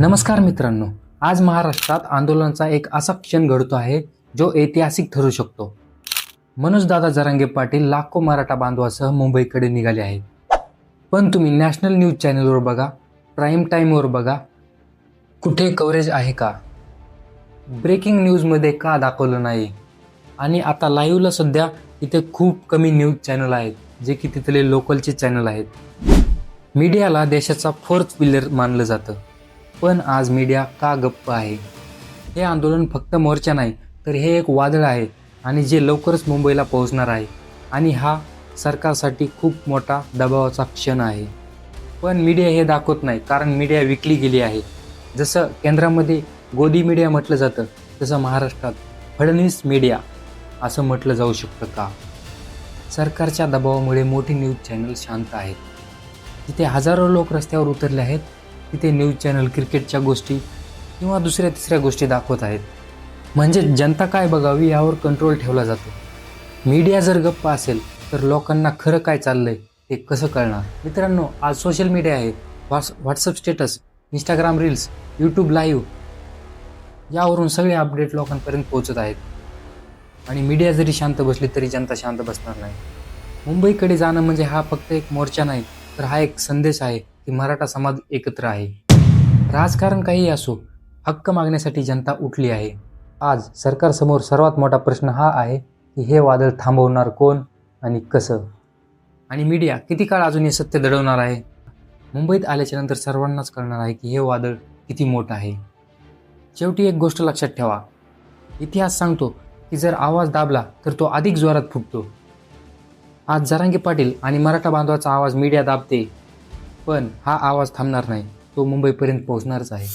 नमस्कार मित्रांनो आज महाराष्ट्रात आंदोलनाचा एक असा क्षण घडतो आहे जो ऐतिहासिक ठरू शकतो. मनोजदादा जरांगे पाटील लाखो मराठा बांधवासह मुंबईकडे निघाले आहेत. पण तुम्ही नॅशनल न्यूज चॅनलवर बघा प्राईम टाईमवर बघा कुठे कव्हरेज आहे का? ब्रेकिंग न्यूजमध्ये का दाखवलं नाही? आणि आता लाईव्हला सध्या इथे खूप कमी न्यूज चॅनल आहेत जे की तिथले लोकलचे चॅनल आहेत. मीडियाला देशाचा फोर्थ पिलर मानलं जातं. पण आज मीडिया का गप्प आहे? हे आंदोलन फक्त मोर्चा नाही तर हे एक वादळ आहे आणि जे लवकरच मुंबईला पोहोचणार आहे. आणि हा सरकारसाठी खूप मोठा दबावाचा क्षण आहे. पण मीडिया हे दाखवत नाही कारण मीडिया विकली गेली आहे. जसं केंद्रामध्ये गोदी मीडिया म्हटलं जातं तसं महाराष्ट्रात फडणवीस मीडिया असं म्हटलं जाऊ शकतं का? सरकारच्या दबावामुळे मोठी न्यूज चॅनल शांत आहेत. तिथे हजारो लोक रस्त्यावर उतरले आहेत तिथे न्यूज चॅनल क्रिकेटच्या गोष्टी किंवा दुसऱ्या तिसऱ्या गोष्टी दाखवत आहेत. म्हणजे जनता काय बघावी यावर कंट्रोल ठेवला जातो. मीडिया जर गप्प असेल तर लोकांना खरं काय चाललंय ते कसं कळणार? मित्रांनो आज सोशल मीडिया आहे. Whats WhatsApp status Instagram reels YouTube live यावरून सगळे अपडेट लोकांपर्यंत पोहोचत आहेत. आणि मीडिया जरी शांत बसली तरी जनता शांत बसणार नाही. मुंबईकडे जाणं म्हणजे हा फक्त एक मोर्चा नाही तर हा एक संदेश आहे. की मराठा समाज एकत्र आहे. राजकारण काही असो हक्क मागण्यासाठी जनता उठली आहे. आज सरकारसमोर सर्वात मोठा प्रश्न हा आहे की हे वादळ थांबवणार कोण आणि कसं? आणि मीडिया किती काळ अजून हे सत्य दडवणार आहे? मुंबईत आल्याच्यानंतर सर्वांनाच कळणार आहे की हे वादळ किती मोठं आहे. शेवटी एक गोष्ट लक्षात ठेवा. इतिहास सांगतो की जर आवाज दाबला तर तो अधिक जोरात फुटतो. आज जरांगे पाटील आणि मराठा बांधवाचा आवाज मीडिया दाबते पण हा आवाज थांबणार नाही. तो मुंबईपर्यंत पोहोचणारच आहे.